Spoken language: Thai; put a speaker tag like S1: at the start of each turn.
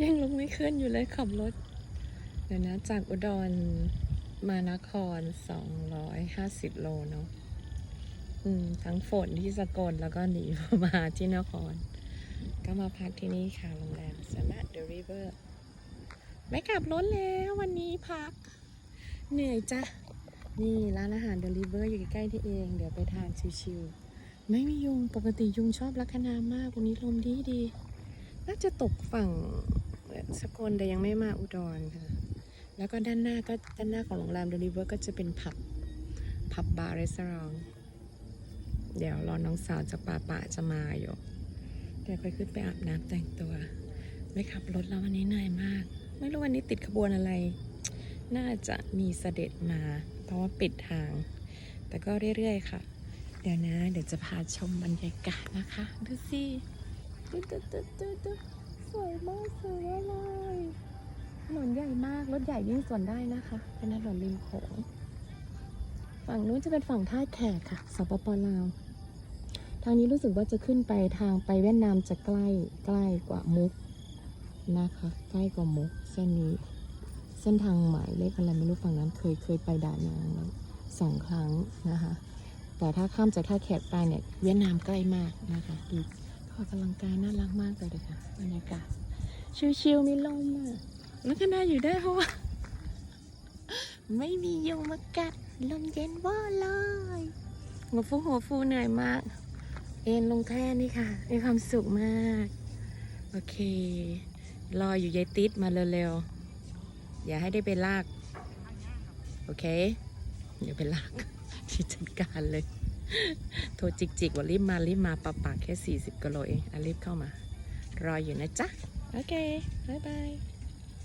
S1: ยังลุกไม่ขึ้นอยู่เลยขับรถ เดี๋ยวนะจากอุดรมานคร 250 โลเนาะอืม ทั้งฝนที่สกลแล้วก็หนีมาที่นคร ก็มาพักที่นี่ค่ะโรงแรมสมาร์ทเดริเวอร์ไม่กลับรถแล้ววันนี้พัก เหนื่อยจ้ะ นี่ร้านอาหารเดลิเวอร์อยู่ใกล้ๆที่เอง เดี๋ยวไปทานชิวๆไม่มียุงปกติยุงชอบลัคนามาก วันนี้ลมดีดี น่าจะตกฝั่งสกลแต่ยังไม่มาอุดรค่ะ แล้วก็ด้านหน้าก็ด้านหน้าของโรงแรมเดลิเวอร์ก็จะเป็นผับผับบาร์รีสอร์ทเดี๋ยวรอน้องสาวจากป่าป่าจะมาอยู่เดี๋ยวค่อยขึ้นไปอาบน้ำแต่งตัว ไม่ขับรถแล้ววันนี้เหนื่อยมาก ไม่รู้วันนี้ติดขบวนอะไร น่าจะมีเสด็จมา เพราะว่าปิดทาง แต่ก็เรื่อยๆค่ะ เดี๋ยวนะ เดี๋ยวจะพาชมบรรยากาศนะคะ ดูสิ ดูดูดูดูดูสวยมากสวยเลยถนนใหญ่มาก รถใหญ่วิ่งสวนได้นะคะ เป็นถนนริมโขงฝั่งนู้นจะเป็นฝั่งท่าแขกค่ะสปปลาวทางนี้รู้สึกว่าจะขึ้นไปทางไปเวียดนามจะใกล้ใกล้กว่ามุกนะคะ ใกล้กว่ามุกเส้นนี้ เส้นทางหมายเลขอะไรไม่รู้ฝั่งนั้นเคยเคยไปด่านางแล้วสองครั้งนะคะ แต่ถ้าข้ามจากท่าแขกไปเนี่ยเวียดนามใกล้มากนะคะดู ออกกำลังกายน่ารักมากเลยค่ะบรรยากาศชิวๆมีลมอะแล้วก็น่าอยู่ได้เพราะว่าไม่มียุงมากัดลมเย็นว่าเลยหัวฟูหัวฟูเหนื่อยมาก เอ็นลงแค่นี้ค่ะมีความสุขมาก โอเค รออยู่ยายติดมาเร็วๆ อย่าให้ได้ไปลาก โอเคเดี๋ยวไปลากที่จัดการเลย โทรจิกๆว่ารีบมารีบมาปะปากแค่ 40กิโลเองอรีบเข้ามารออยู่นะจ๊ะ โอเค บ๊ายบาย